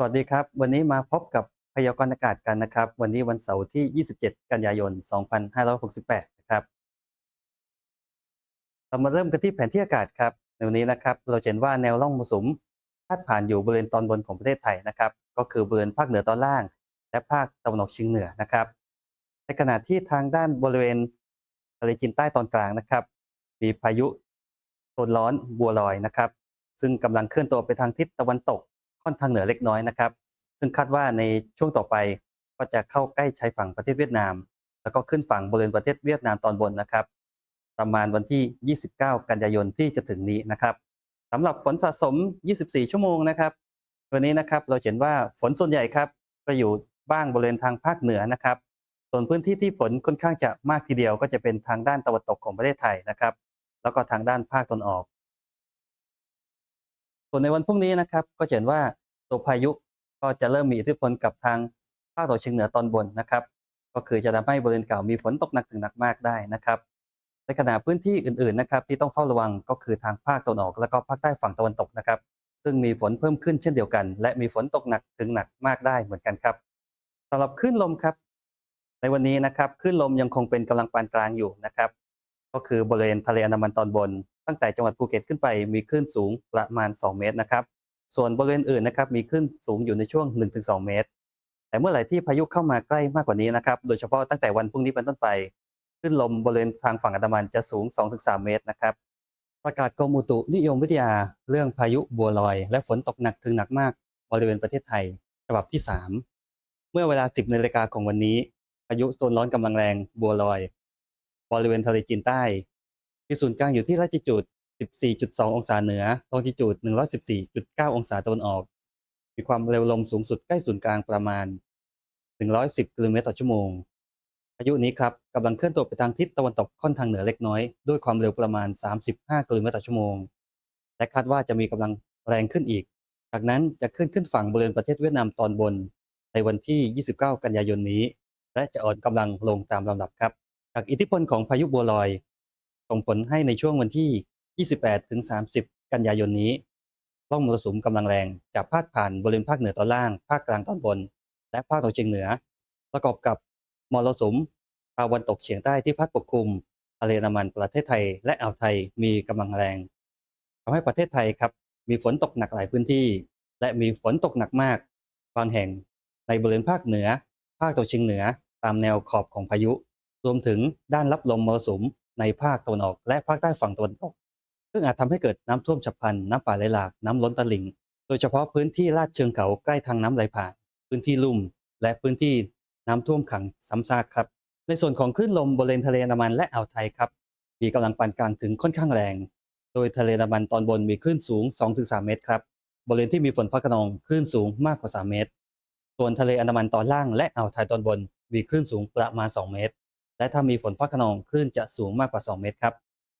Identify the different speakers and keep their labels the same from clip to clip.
Speaker 1: สวัสดีครับ วันนี้มาพบกับพยากรณ์อากาศกันนะครับ วันนี้วันเสาร์ที่ 27 กันยายน 2568 นะครับ เรามาเริ่มกันที่แผนที่อากาศครับ ในวันนี้นะครับ เราเห็นว่าแนวร่องมรสุมพาดผ่านอยู่บริเวณตอนบนของประเทศไทยนะครับ ก็คือบริเวณภาคเหนือตอนล่าง และภาคตะวันออกเฉียงเหนือนะครับ ในขณะที่ทางด้านบริเวณทะเลจีนใต้ตอนกลางนะครับ มีพายุโซนร้อนบัวลอยนะครับ ซึ่งกำลังเคลื่อนตัวไปทางทิศตะวันตก ค่อนทางเหนือเล็กน้อยนะครับ ซึ่งคาดว่าในช่วงต่อไปก็จะเข้าใกล้ชายฝั่งประเทศเวียดนาม แล้วก็ขึ้นฝั่งบริเวณประเทศเวียดนามตอนบนนะครับ ประมาณวันที่ 29 กันยายนที่จะถึงนี้นะครับสำหรับฝนสะสม 24 ชั่วโมงนะครับวันนี้นะครับเราเห็นว่าฝนส่วนใหญ่ครับก็อยู่บ้างบริเวณทางภาคเหนือนะครับ ส่วนพื้นที่ที่ฝนค่อนข้างจะมากทีเดียวก็จะเป็นทางด้านตะวันตกของประเทศไทยนะครับ แล้วก็ทางด้านภาคตะวันออก ส่วนในวันพรุ่งนี้นะครับก็เห็นว่าตัวพายุก็จะเริ่มมีอิทธิพลกับทางภาคตะวันเฉียงเหนือตอนบนนะครับ ก็คือจะทำให้บริเวณเก่ามีฝนตกหนักถึงหนักมากได้นะครับในขณะพื้นที่อื่นๆนะครับที่ต้องเฝ้าระวังก็คือทางภาคตะวันออก และก็ภาคใต้ฝั่งตะวันตกนะครับ ซึ่งมีฝนเพิ่มขึ้นเช่นเดียวกัน และมีฝนตกหนักถึงหนักมากได้เหมือนกันครับสำหรับคลื่นลมครับ ในวันนี้นะครับคลื่นลมยังคงเป็นกำลังปานกลางอยู่นะครับ ก็คือบริเวณทะเลอันดามันตอนบน ตั้งแต่จังหวัดภูเก็ตขึ้นไปมีคลื่นสูงประมาณ 2 เมตรนะครับ ส่วนบริเวณอื่นนะครับมีคลื่นสูงอยู่ในช่วง 1-2 เมตร แต่เมื่อไหร่ที่พายุเข้ามาใกล้มากกว่านี้นะครับโดยเฉพาะตั้งแต่วันพรุ่งนี้เป็นต้นไปคลื่นลมบริเวณทางฝั่งอันดามันจะสูง 2-3 เมตรนะครับประกาศกรมอุตุนิยมวิทยาเรื่องพายุบัวลอย และฝนตกหนักถึงหนักมากบริเวณประเทศไทย ฉบับที่ 3 เมื่อเวลา 10นาฬิกาของวันนี้พายุโซนร้อนกำลังแรงบัวลอย บริเวณทะเลจีนใต้ มีศูนย์กลางอยู่ที่ลัติจูด 14.2 องศาเหนือลองจิจูด 114.9 องศาตะวันออก มีความเร็วลมสูงสุดใกล้ศูนย์กลางประมาณ 110 กิโลเมตรต่อชั่วโมงพายุนี้ครับกำลังเคลื่อนตัวไปทางทิศตะวันตกค่อนทางเหนือเล็กน้อย ด้วยความเร็วประมาณ 35 กิโลเมตรต่อชั่วโมง และคาดว่าจะมีกำลังแรงขึ้นอีก จากนั้นจะขึ้นขึ้นฝั่งบริเวณประเทศเวียดนามตอนบน ในวันที่ 29 กันยายนนี้ และจะอ่อนกำลังลงตามลำดับครับ จากอิทธิพลของพายุบัวลอย ส่งผลให้ในช่วงวันที่ 28 ถึง 30 กันยายนนี้ร่องมรสุมกำลังแรงจะพาดผ่านบริเวณภาคเหนือตอนล่าง ภาคกลางตอนบน และภาคตะวันเฉียงเหนือ ประกอบกับมรสุมตะวันตกเฉียงใต้ที่พัดปกคลุมทะเลนดามันประเทศไทยและอ่าวไทยมีกำลังแรงทำให้ประเทศไทยครับมีฝนตกหนักหลายพื้นที่ และมีฝนตกหนักมากบางแห่งในบริเวณภาคเหนือ ภาคตะวันเฉียงเหนือ ตามแนวขอบของพายุ รวมถึงด้านรับลมมรสุม ในภาคตะวันออก และภาคใต้ฝั่งตะวันตก ซึ่งอาจทำให้เกิดน้ำท่วมฉับพลัน น้ำป่าไหลหลาก น้ำล้นตลิ่ง โดยเฉพาะพื้นที่ลาดเชิงเขาใกล้ทางน้ำไหลผ่าน พื้นที่ลุ่ม และพื้นที่น้ำท่วมขังซ้ำซากครับ ในส่วนของคลื่นลมบริเวณทะเลอันดามันและอ่าวไทยครับ มีกำลังปานกลางถึงค่อนข้างแรง โดยทะเลอันดามันตอนบนมีคลื่นสูง 2-3 เมตรครับ บริเวณที่มีฝนฟ้าคะนองคลื่นสูงมากกว่า 3 เมตร ส่วนทะเลอันดามันตอนล่างและอ่าวไทยตอนบนมีคลื่นสูงประมาณ 2 เมตร และถ้ามีฝนฟ้าคะนองคลื่นจะสูงมากกว่า 2 เมตรครับ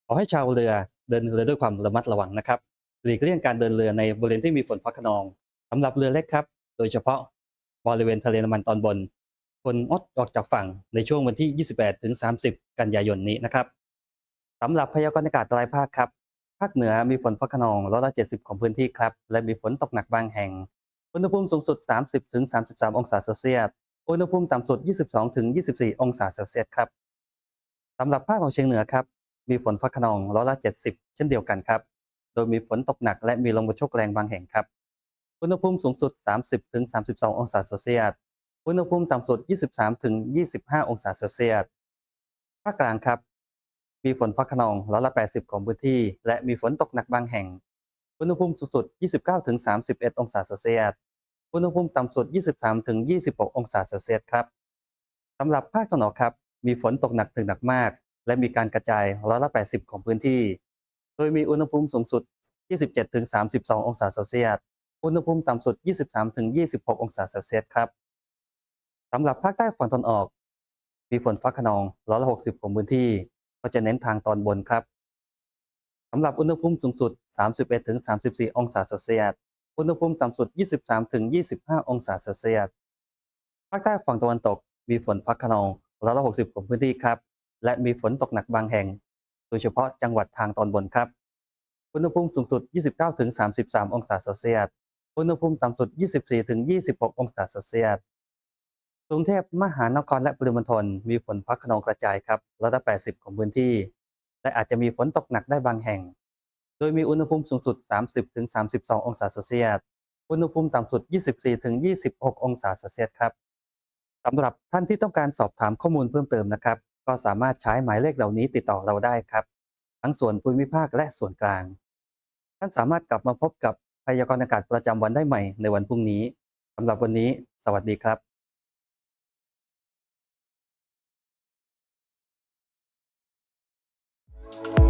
Speaker 1: ขอให้ชาวเรือเดินเรือด้วยความระมัดระวังนะครับหลีกเลี่ยงการเดินเรือในบริเวณที่มีฝนฟ้าคะนองสำหรับเรือเล็กครับ โดยเฉพาะบริเวณทะเลนดามันตอนบนควรงดออกจากฝั่งในช่วงวันที่ 28ถึง30 กันยายนนี้นะครับสำหรับพยากรณ์อากาศรายภาคครับภาคเหนือมีฝนฟ้าคะนองร้อยละ70 ของพื้นที่ครับ และมีฝนตกหนักบางแห่ง อุณหภูมิสูงสุด 30ถึง33 องศาเซลเซียส อุณหภูมิต่ำสุด 22ถึง24 องศาเซลเซียสครับสำหรับภาคของเชียงเหนือครับ มีฝนฟ้าคะนองร้อยละ 70 เช่นเดียวกันครับ โดยมีฝนตกหนักและมีลมกระโชกแรงบางแห่งครับ อุณหภูมิสูงสุด 30ถึง32 องศาเซลเซียส อุณหภูมิต่ำสุด 23ถึง25 องศาเซลเซียส ภาคกลางครับ มีฝนฟ้าคะนองร้อยละ 80 ของพื้นที่ และมีฝนตกหนักบางแห่ง อุณหภูมิสูงสุด 29-31 องศาเซลเซียส อุณหภูมิต่ำสุด 23ถึง26 องศาเซลเซียสครับสำหรับภาคตะวันออกครับ มีฝนตกหนักถึงหนักมาก และมีการกระจายร้อยละ 80 ของพื้นที่ โดยมีอุณหภูมิสูงสุด 27ถึง32 องศาเซลเซียส อุณหภูมิต่ำสุด 23ถึง26 องศาเซลเซียสครับสำหรับภาคใต้ฝั่งตะวันออก มีฝนฟ้าคะนองร้อยละ 60 ของพื้นที่ ก็จะเน้นทางตอนบนครับสำหรับอุณหภูมิสูงสุด 31ถึง34 องศาเซลเซียส อุณหภูมิต่ำสุด 23-25 องศาเซลเซียส ภาคใต้ฝั่งตะวันตกมีฝนฟ้าคะนองร้อยละ60 ของพื้นที่ครับ และมีฝนตกหนักบางแห่ง โดยเฉพาะจังหวัดทางตอนบนครับ อุณหภูมิสูงสุด 29-33 องศาเซลเซียส อุณหภูมิต่ำสุด 24-26 องศาเซลเซียส กรุงเทพมหานครและปริมณฑลมีฝนฟ้าขนองกระจายครับร้อยละ80 ของพื้นที่ และอาจจะมีฝนตกหนักได้บางแห่ง โดยมีอุณหภูมิสูงสุด 30-32 องศาเซลเซียส อุณหภูมิต่ำสุด 24-26 องศาเซลเซียสครับสำหรับท่านที่ต้องการสอบถามข้อมูลเพิ่มเติมนะครับ ก็สามารถใช้หมายเลขเหล่านี้ติดต่อเราได้ครับ ทั้งส่วนภูมิภาคและส่วนกลาง ท่านสามารถกลับมาพบกับพยากรณ์อากาศประจำวันได้ใหม่ในวันพรุ่งนี้สำหรับวันนี้ สวัสดีครับ